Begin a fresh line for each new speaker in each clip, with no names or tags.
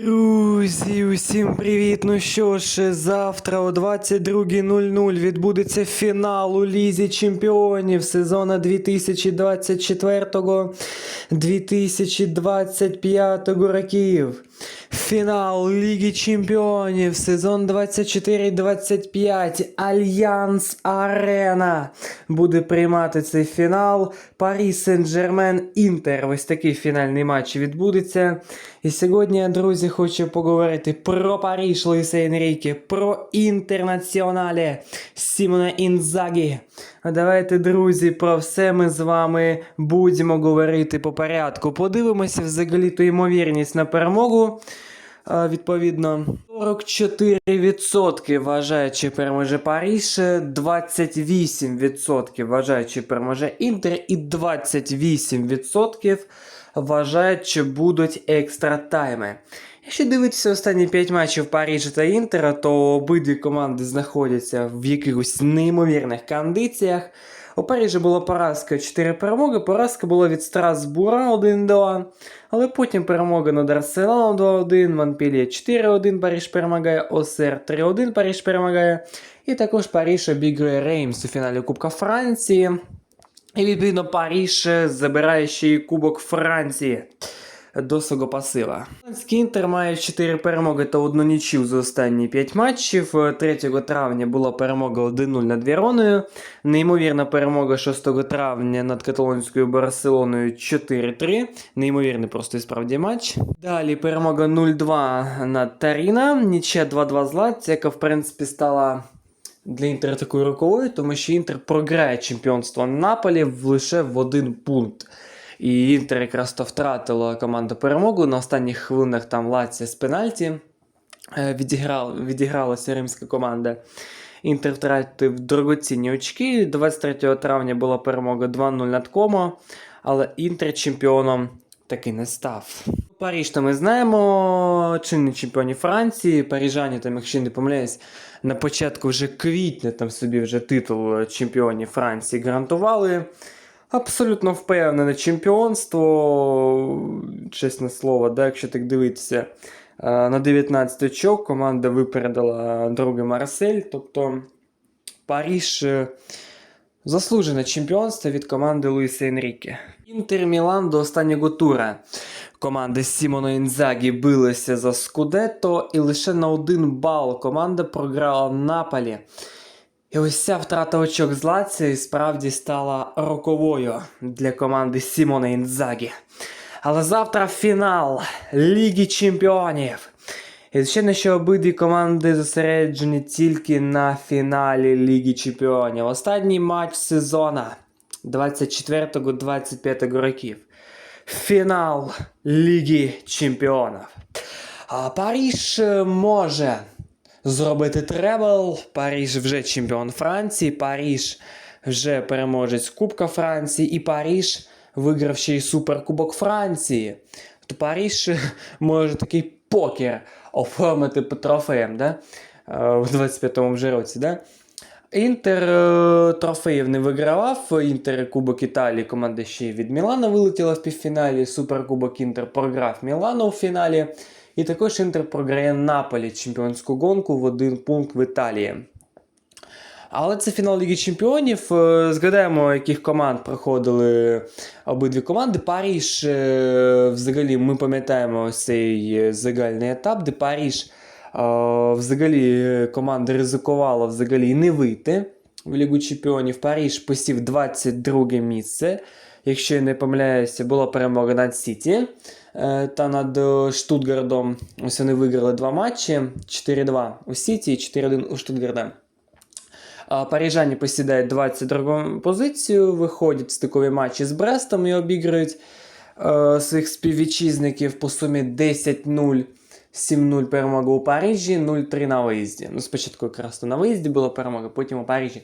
Друзі, усім привіт! Ну що ж, завтра о 22.00 відбудеться фінал у Лізі Чемпіонів сезону 2024-2025 років. Фінал Ліги Чемпіонів сезон 24-25 Альянс Арена буде приймати цей фінал. Парі Сен-Жермен Інтер. Ось такий фінальний матч відбудеться. І сьогодні, я, друзі, хочу поговорити про Паріж Луїса Енріке, про інтернаціонале Сімона Інзагі. А давайте, друзі, про все ми з вами будемо говорити по порядку. Подивимося взагалі ту ймовірність на перемогу. А, Відповідно, 44% вважають, чи переможе Паріж, 28% вважають, чи переможе Інтер, і 28% вважають, що будуть екстра тайми. Якщо дивитися останні 5 матчів Парижа та Інтера, то обидві команди знаходяться в якихось неймовірних кондиціях. У Парижі була поразка 4 перемоги, поразка була від Страсбура 1-2, але потім перемога над Арсеналом 2-1, Монпельє 4-1, Париж перемагає, Осер 3-1, Париж перемагає. І також Париж обігрує Реймс у фіналі Кубка Франції. І відповідно Париж забирає ще й Кубок Франції до. Франський Інтер має 4 перемоги та одну нічю за останні 5 матчів. 3 травня була перемога 1-0 над Віроною. Неймовірна перемога 6 травня над каталонською Барселоною 4-3. Неймовірний просто і справді матч. Далі перемога 0-2 над Таріна. Нічия 2-2 з Латці, яка в принципі стала для Інтера такою роковою, тому що Інтер програє чемпіонство Наполі лише в один пункт. І Інтер якраз то втратила команду перемогу. На останніх хвилинах там Лація з пенальті е, відігралася римська команда. Інтер втратив дорогоцінні очки. 23 травня була перемога 2-0 над Комо, але Інтер чемпіоном таки не став. Паріж то ми знаємо, чинний чемпіонів Франції. Парижані, там, якщо не помиляюсь, на початку вже квітня там собі вже титул чемпіонів Франції гарантували. Абсолютно впевнене чемпіонство, чесне слово, да, якщо так дивитися. Е, На 19 очок команда випередила другий Марсель. Тобто Паріж е, заслужене чемпіонство від команди Луїса Енріке. Інтер Мілан до останнього тура. Команди Сімоно Інзагі билися за Скудетто, і лише на один бал команда програла Наполі. І ось ця втрата очок з Лацією справді стала роковою для команди Сімона Інзагі. Але завтра фінал Ліги Чемпіонів. І звичайно, що обидві команди зосереджені тільки на фіналі Ліги Чемпіонів. Останній матч сезона 24-25 років. Фінал Ліги Чемпіонів. Паріж е, може зробити требл. Паріж вже чемпіон Франції, Паріж вже переможець Кубка Франції, і Паріж виграв ще й Суперкубок Франції. То Паріж е, може такий покер оформити по трофеям, да? Е, в 25-му вже році. Да? Інтер е, трофеїв не вигравав. Інтер Кубок Італії команда ще від Мілана вилетіла в півфіналі. Суперкубок Інтер програв Мілану у фіналі. І також Інтер програє Наполі чемпіонську гонку в один пункт в Італії. Але це фінал Ліги Чемпіонів. Згадаємо, яких команд проходили обидві команди. Паріж, е, взагалі, ми пам'ятаємо цей е, загальний етап, де Паріж е, взагалі е, команда ризикувала взагалі не вийти в Лігу Чемпіонів. Паріж посів 22 місце. Якщо я не помиляюся, була перемога над Сіті та над е, Штутгардом. Ось вони виграли два матчі: 4-2 у Сіті і 4-1 у Штутгарда. Парижані посідають 22 позицію, виходять в стикові матчі з Брестом і обіграють е, своїх співвітчизників по сумі 10-0. 7-0 перемога у Парижі, 0-3 на виїзді. Ну, спочатку якраз то на виїзді була перемога, потім у Парижі.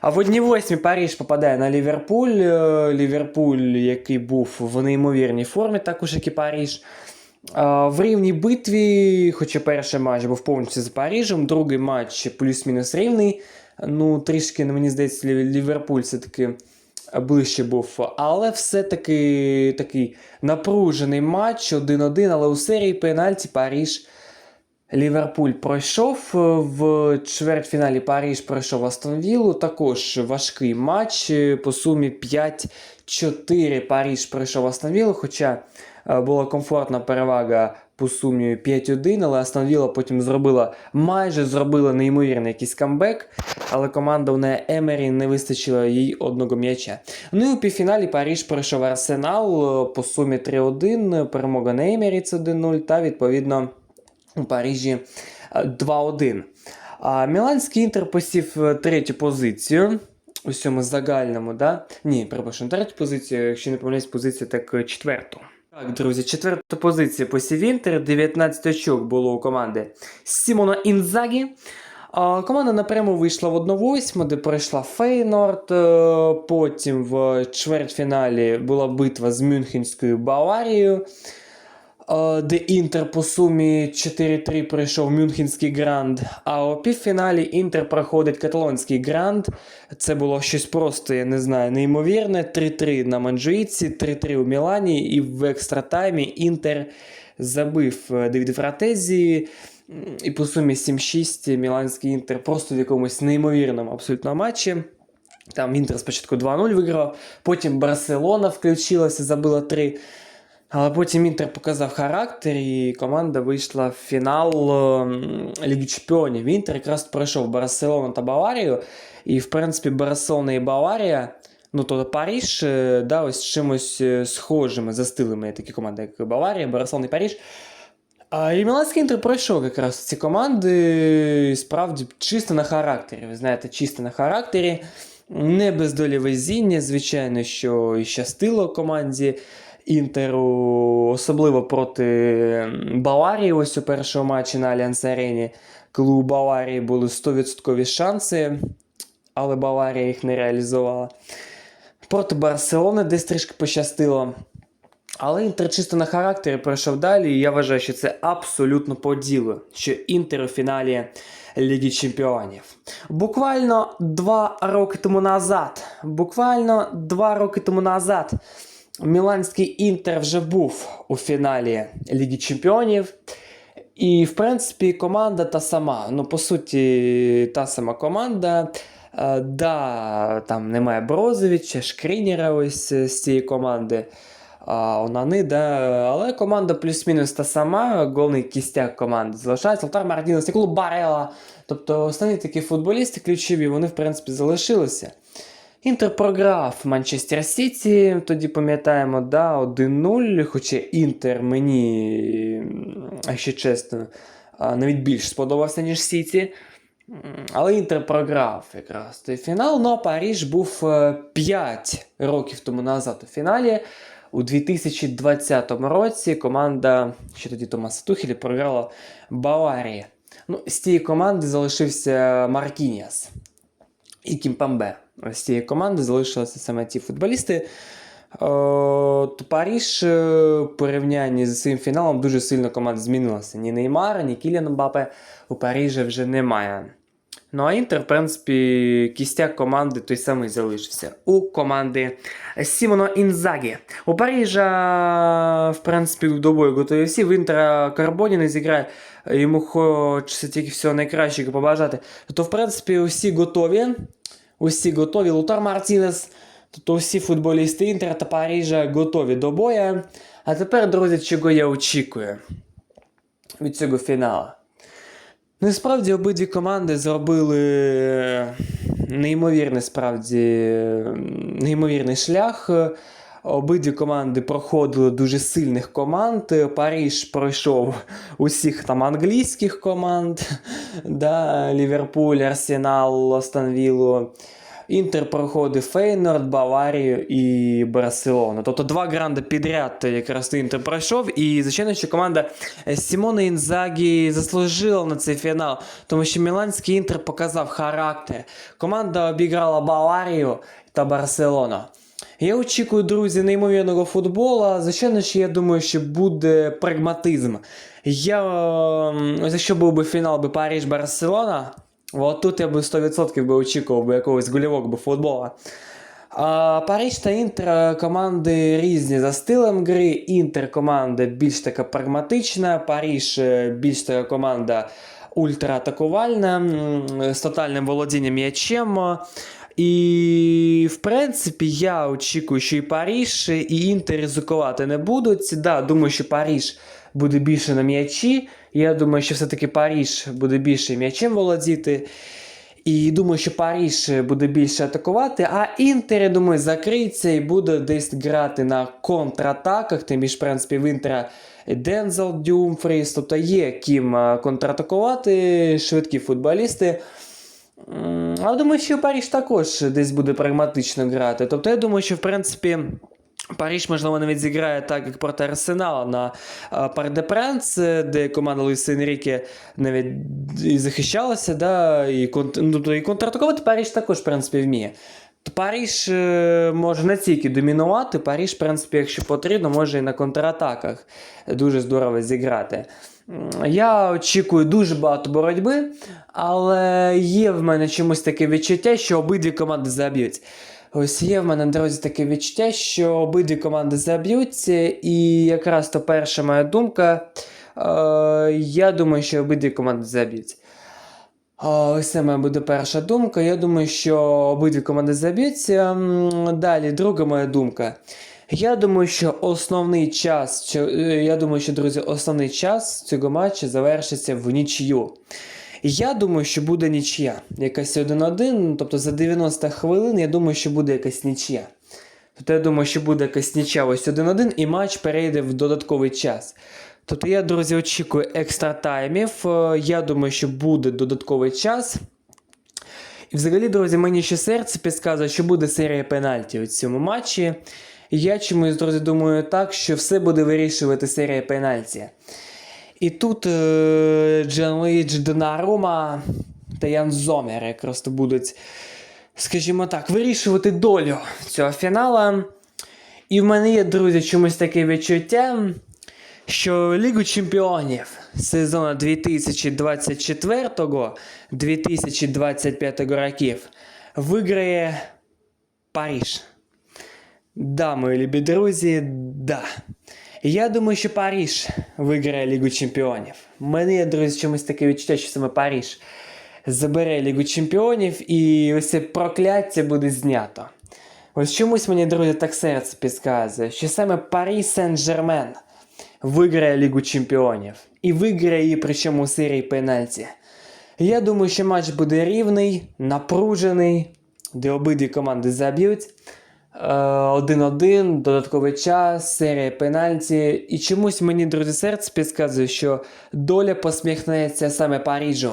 А в одній восьмі Париж попадає на Ліверпуль. Е, Ліверпуль, який був в неймовірній формі, також як і Париж. В рівній битві, хоча перший матч був повністю за Парижем, другий матч плюс-мінус рівний. Ну, трішки, мені здається, Ліверпуль все-таки ближче був. Але все-таки такий напружений матч 1-1, але у серії пенальті Паріж. Ліверпуль пройшов в чвертьфіналі Паріж пройшов Астон Віллу. Також важкий матч по сумі 5-4 Паріж пройшов Астон Віллу, хоча була комфортна перевага по сумі 5-1, але Астон Вілла потім зробила майже зробила неймовірний якийсь камбек, але команда у неї Емері не вистачило їй одного м'яча. Ну і у півфіналі Паріж пройшов Арсенал е, по сумі 3-1, перемога на Емері це 1-0 та відповідно у Парижі е, 2-1. А Міланський інтер посів е, третю позицію. У цьому загальному, да? Ні, перепрошую, третю позицію, якщо не помиляюсь, позицію так е, четверту. Так, друзі, четверту позицію посів інтер, 19 очок було у команди Сімона Інзагі. Команда напряму вийшла в 1-8, де пройшла Фейнорд. е, Потім в чвертьфіналі була битва з Мюнхенською Баварією. Е, де Інтер по сумі 4-3 пройшов Мюнхенський гранд. А у півфіналі Інтер проходить каталонський гранд. Це було щось просто, я не знаю, неймовірне. 3-3 на Манджуїці, 3-3 у Мілані, і в екстратаймі Інтер забив е, Девід Фратезі. І по сумі 7-6 Міланський Інтер просто в якомусь неймовірному абсолютно матчі. Там Інтер спочатку 2-0 виграв, потім Барселона включилася, забила 3. Але потім Інтер показав характер, і команда вийшла в фінал ем, Ліги Чемпіонів. Інтер якраз пройшов Барселону та Баварію. І, в принципі, Барселона і Баварія, ну то Паріж, е, да, ось чимось е, схожими за стилями такі команди, як Баварія, Барселона і Паріж. А і Міланський Інтер пройшов якраз ці команди, справді чисто на характері. Ви знаєте, чисто на характері. Не без долі везіння, звичайно, що і щастило команді Інтеру, особливо проти Баварії, ось у першому матчі на Альянс Арені, коли у Баварії були 100% шанси, але Баварія їх не реалізувала. Проти Барселони десь трішки пощастило. Але Інтер чисто на характері пройшов далі, і я вважаю, що це абсолютно по ділу, що Інтер у фіналі Ліги Чемпіонів. Буквально два роки тому назад, буквально два роки тому назад, Міланський Інтер вже був у фіналі Ліги Чемпіонів. І, в принципі, команда та сама. Ну, по суті, та сама команда. Е, да, там немає Брозовича, Шкрінера ось е, з цієї команди. Онани, да, але команда плюс-мінус та сама, головний кістяк команди залишається. Лотар Мартінес, Ніколу Барела. Тобто основні такі футболісти ключові, вони, в принципі, залишилися. Інтер програв Манчестер Сіті, тоді пам'ятаємо, да, 1-0, хоча Інтер мені, якщо чесно, навіть більш сподобався, ніж Сіті. Але Інтер програв якраз той фінал. Ну а Паріж був 5 років тому назад у фіналі. У 2020 році команда, ще тоді Томаса Тухелі, програла Баварії. Ну, з тієї команди залишився Маркініас і Кімпамбе. З цієї команди залишилися саме ті футболісти. Е, То Паріж е, в порівнянні з цим фіналом дуже сильно команда змінилася. Ні Неймара, ні Кіліан Мбапе у Парижі вже немає. Ну а Інтер, в принципі, кістяк команди той самий залишився. У команди Сімоно Інзагі. У Парижа, в принципі, до бою готові всі. В Інтера Карбоні не зіграє. Йому хочеться тільки всього найкращого побажати. То, в принципі, усі готові. Усі готові. Лутар Мартінес. Тобто усі футболісти Інтера та Парижа готові до бою. А тепер, друзі, чого я очікую від цього фіналу. Насправді справді обидві команди зробили неймовірний справді неймовірний шлях. Обидві команди проходили дуже сильних команд. Париж пройшов усіх там англійських команд, да, Ліверпуль, Арсенал, Астон Віллу. Інтер проходив Фейнорд, Баварію і Барселону. Тобто два гранди підряд якраз Інтер пройшов. І, звичайно, що команда Сімона Інзагі заслужила на цей фінал, тому що Міланський Інтер показав характер. Команда обіграла Баварію та Барселону. Я очікую, друзі, неймовірного футбола. Звичайно, що я думаю, що буде прагматизм. Я, ем, ось якщо був би фінал би Париж-Барселона, от тут я би 100% би очікував би якогось гольового би футбола. А Париж та Інтер е, команди різні за стилем гри. Інтер команда більш така прагматична, Париж е, більш така команда ультраатакувальна, з тотальним володінням м'ячем. І, в принципі, я очікую, що і Париж, і Інтер ризикувати не будуть. Да, думаю, що Париж буде більше на м'ячі. Я думаю, що все-таки Париж буде більше м'ячем володіти. І думаю, що Париж буде більше атакувати, а Інтер, я думаю, закриється і буде десь грати на контратаках. Тим більше, в принципі, в Інтера Дензел Дюмфріс, тобто є ким е, контратакувати, швидкі футболісти. Але думаю, що Париж також десь буде прагматично грати. Тобто, я думаю, що в принципі. Париж, можливо, навіть зіграє так, як проти Арсенала на Парк де Пренс, де команда Луїса Енріке навіть і захищалася, да, і, кон- ну, тобто і контратакувати Париж також, в принципі, вміє. То Париж е, може не тільки домінувати, Париж, в принципі, якщо потрібно, може і на контратаках дуже здорово зіграти. Я очікую дуже багато боротьби, але є в мене чомусь таке відчуття, що обидві команди заб'ють. Ось є в мене, друзі, таке відчуття, що обидві команди заб'ються, і якраз то перша моя думка. Е, я думаю, що обидві команди заб'ють. Ось це моя буде перша думка. Я думаю, що обидві команди заб'ються. Далі, друга моя думка. Я думаю, що основний час, е, я думаю, що, друзі, основний час цього матчу завершиться в нічию. Я думаю, що буде нічия. Якась 1-1, тобто за 90 хвилин, я думаю, що буде якась нічия. Тобто я думаю, що буде якась нічия ось 1-1, і матч перейде в додатковий час. Тобто я, друзі, очікую екстра таймів. Е, Я думаю, що буде додатковий час. І взагалі, друзі, мені ще серце підказує, що буде серія пенальтів у цьому матчі. Я чомусь, друзі, думаю так, що все буде вирішувати серія пенальті. І тут е, Джанліч Донарума та Ян Зомер якраз будуть, скажімо так, вирішувати долю цього фіналу. І в мене є, друзі, чомусь таке відчуття, що Лігу Чемпіонів сезону 2024-2025 років виграє Париж. Да, мої любі друзі, да. Я думаю, що Париж виграє Лігу Чемпіонів. Мене друзі, чомусь таке відчуття, що саме Париж забере Лігу Чемпіонів і ось це прокляття буде знято. Ось чомусь мені, друзі, так серце підказує, що саме Парі Сен-Жермен виграє Лігу Чемпіонів. І виграє її причому у серії пенальті. Я думаю, що матч буде рівний, напружений, де обидві команди заб'ють. Е, 1-1, додатковий час, серія пенальті. І чомусь мені, друзі, серце підказує, що доля посміхнеться саме Парижу.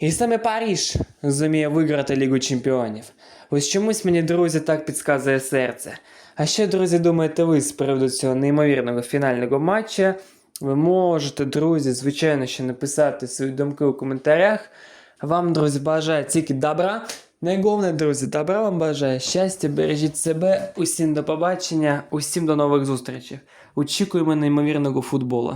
І саме Париж зуміє виграти Лігу Чемпіонів. Ось чомусь мені, друзі, так підказує серце. А що, друзі, думаєте ви з приводу цього неймовірного фінального матча? Ви можете, друзі, звичайно, ще написати свої думки у коментарях. Вам, друзі, бажаю тільки добра. Найголовніше, друзі, добра вам бажаю, щастя, бережіть себе, усім до побачення, усім до нових зустрічей. Очікуємо неймовірного футболу.